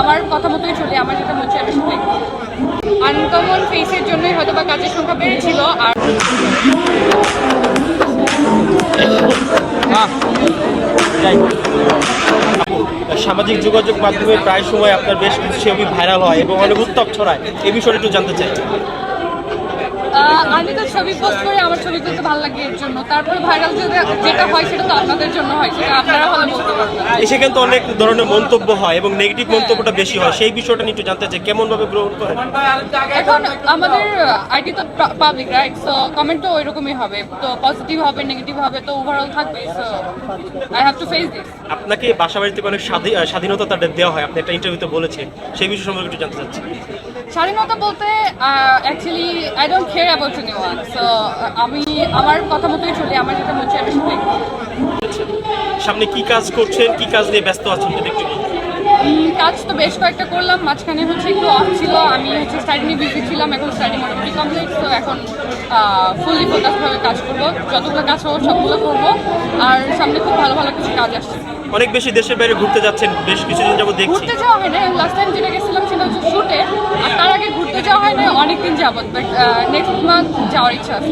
আমার কথা মতোই চলে আমার যেটা হচ্ছে আমি সেটাই আনকমন ফেসের জন্যই হয়তো বা কাজের সংখ্যা বেড়েছিল, আর সামাজিক যোগাযোগ মাধ্যমে প্রায় সময় আপনার বেশ কিছু ছবি ভাইরাল হয় এবং অনেক উত্তপ ছড়ায়। এ বিষয়ে একটু জানতে চাই। আমি তো ছবি পোস্ট করি আমার ছবি তুলতে ভালো লাগে এর জন্য। তারপরে ভাইরাল যেটা হয় সেটা তো আপনাদের জন্য হয় সেটা আপনারা ভালো বলতে পারবেন। এসে কিন্তু অনেক ধরনের মন্তব্য হয় এবং নেগেটিভ মন্তব্যটা বেশি হয়। সেই বিষয়টা নিয়ে একটু জানতে চাই কেমন ভাবে গ্রহণ করেন? এখন আমাদের আইটি তো পাবলিক রাইট সো কমেন্টও ওই রকমই হবে। তো পজিটিভ হবে নেগেটিভ হবে তো ওভারঅল থাকবে। So I have to face this আপনাকে বাসা বাড়ি থেকে অনেক স্বাধীনতা তাদের দেওয়া হয়। আপনি একটা ইন্টারভিউতে বলেছেন। সেই বিষয় সম্পর্কে একটু জানতে চাচ্ছি। স্বাধীনতা বলতে actually I don't care about anyone so আমি আমার কথা মতোই চলি আমার যেটা মনে হচ্ছে আমি সেটাই সামনে কি কাজ করছেন কি কাজ নিয়ে ব্যস্ত আছেন যদি একটু কাজ তো বেশ কয়েকটা করলাম মাঝখানে হচ্ছে একটু অফ ছিল আমি হচ্ছে স্টাডি নিয়ে বিজি ছিলাম এখন স্টাডি মোটামুটি কমপ্লিট তো এখন ফুললি ফোকাসভাবে কাজ করব যতগুলো কাজ হব সবগুলো করব আর সামনে খুব ভালো ভালো কিছু কাজ আসছে। অনেক বেশি দেশের বাইরে ঘুরতে যাচ্ছেন বেশ কিছুদিন যাব দেখছি। ঘুরতে যাওয়া হয় না লাস্ট টাইম যেটা গেছিলাম সেটা হচ্ছে শুটে আর তার আগে ঘুরতে যাওয়া হয় না অনেকদিন যাবত বাট নেক্সট মান্থ যাওয়ার ইচ্ছা আছে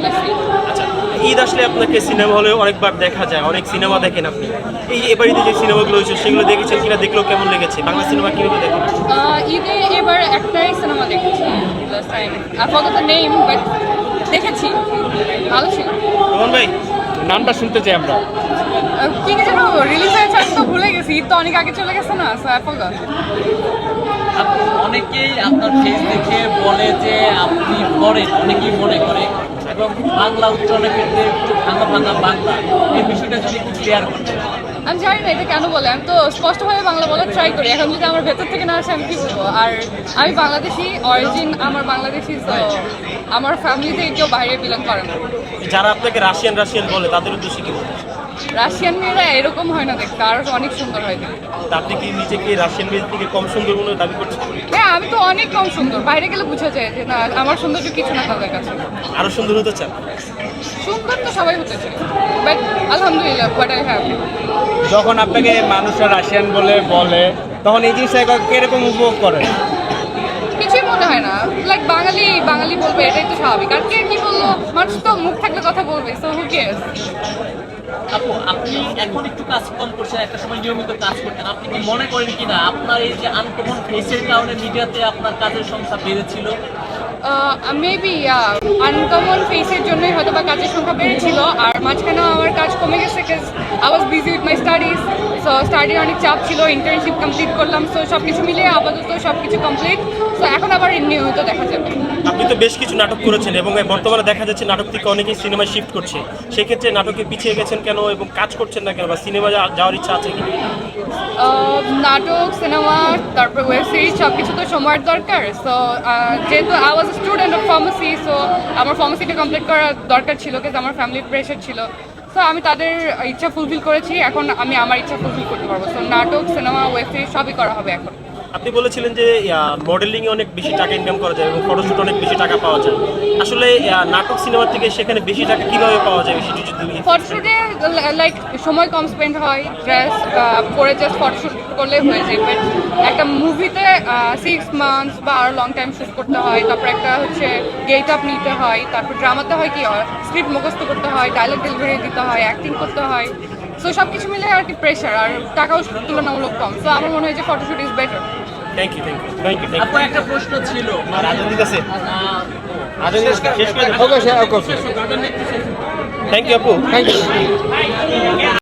আচ্ছা ঈদ আসলে আপনাকে সিনেমা হলে অনেকবার দেখা যায় অনেক সিনেমা দেখেন আপনি। এই এবারিতে যে সিনেমাগুলো হয়েছে সেগুলো দেখেছেন কিনা দেখলেও কেমন লেগেছে? বাংলা সিনেমা কীভাবে দেখেন? ঈদে এবার একটাই সিনেমা দেখেছি লাস্ট টাইম আপাতত নেই বাট দেখেছি। ভালো ছিল। রোহন ভাই নামটা শুনতে চাই আমরা। কি কি যেন রিলিজ হয়েছে ঈদ তো অনেক আগে চলে গেছে না সো আই ফরগট অনেকেই আপনার ফেস দেখে বলে যে আপনি পড়েন অনেকেই মনে করে। এবং বাংলা উচ্চারণের ক্ষেত্রে একটু ভাঙা ভাঙা বাংলা এই বিষয়টা যদি একটু ক্লিয়ার করতে আমি জানি না এটা কেন বলে আমি তো স্পষ্টভাবে বাংলা বলার ট্রাই করি এখন যদি আমার ভেতর থেকে না আসে আমি কি বলব? আর আমি বাংলাদেশি অরিজিন আমার বাংলাদেশি তো আমার ফ্যামিলিতে কেউ বাইরে বিলং করে না। যারা আপনাকে রাশিয়ান রাশিয়ান বলে তাদের উদ্দেশ্যে কি বলবেন? রাশিয়ান মেয়েরা এরকম হয় না দেখতে আরও অনেক সুন্দর হয় দেখতে। আপনি কি নিজেকে রাশিয়ান মেয়েদের থেকে কম সুন্দর বলে দাবি করছেন? হ্যাঁ আমি তো অনেক কম সুন্দর। বাইরে গেলে বোঝা যায় যে না আমার সৌন্দর্য কিছু না তাদের কাছে। আরও সুন্দর হতে চান? সুন্দর তো সবাই হতে চায়। বাট আলহামদুলিল্লাহ বাট আই হ্যাভ যখন আপনাকে মানুষরা রাশিয়ান বলে বলে তখন এই জিনিসটা কীরকম উপভোগ করেন মনে হয় না। লাইক বাঙালি বাঙালি বলবে, এটাই তো স্বাভাবিক। আর কে কি বলল? মানুষ তো মুখ থাকলে কথা বলবে সো হু কেয়ার্স আপু, আপনি এখন একটু কাজ কম করছেন, একটা সময় নিয়মিত কাজ করতেন আপনি কি মনে করেন কিনা আপনার এই যে আনকমন ফেসের কারণে মিডিয়াতে আপনার কাজের সংখ্যা বেড়েছিল? মেবি আনকমন ফেসের জন্যই হয়তো বা কাজের সংখ্যা বেড়েছিল। আর মাঝখানেও আমার কাজ কমে গেছে because I was busy with my studies so স্টাডির অনেক চাপ ছিল ইন্টার্নশিপ কমপ্লিট করলাম সো সব কিছু মিলিয়ে আপাতত সব কিছু কমপ্লিট সো এখন আবার নিয়মিত দেখা যাবে। আপনি তো বেশ কিছু নাটক করেছেন এবং বর্তমানে দেখা যাচ্ছে নাটক থেকে অনেকেই সিনেমায় শিফট করছে। সেক্ষেত্রে নাটকে পিছিয়ে গেছেন কেন এবং কাজ করছেন না কেন বা সিনেমা যাওয়ার ইচ্ছা আছে কি নাটক সিনেমা তারপর ওয়েব সিরিজ সব কিছু তো সময়ের দরকার। সো যেহেতু I was student of pharmacy so আমার ফার্মাসিটা কমপ্লিট করা দরকার ছিল কিন্তু আমার ফ্যামিলির প্রেশার ছিল। সো আমি তাদের ইচ্ছা ফুলফিল করেছি এখন আমি আমার ইচ্ছা ফুলফিল করতে পারব। সো নাটক সিনেমা ওয়েব সিরিজ সবই করা হবে এখন। আপনি বলেছিলেন যে মডেলিং এ অনেক বেশি টাকা ইনকাম করা যায় এবং ফটোশুট অনেক বেশি টাকা পাওয়া যায়। আসলে নাটক সিনেমার থেকে সেখানে বেশি টাকা কীভাবে পাওয়া যায় সেটা যদি ফটোশ্যুটে লাইক সময় কম স্পেন্ড হয় ড্রেস পরে জাস্ট ফটোশ্যুট করলে হয়ে যাবে। একটা মুভিতে সিক্স মান্থস বা আরও লং টাইম শ্যুট করতে হয় তারপর একটা হচ্ছে গেট আপ নিতে হয় তারপর ড্রামাতে হয় কি স্ক্রিপ্ট মুখস্থ করতে হয় ডায়লগ ডেলিভারি দিতে হয় অ্যাক্টিং করতে হয়। সো সব কিছু মিলে আর কি প্রেশার আর টাকাও তুলনামূলক কম। সো আমার মনে হয় যে photoshoot is better thank you thank you thank you আপু একটা প্রশ্ন ছিল। রাজনীতি আছে। শেষ করে ওকে ওকে থ্যাংক ইউ আপু। Thank you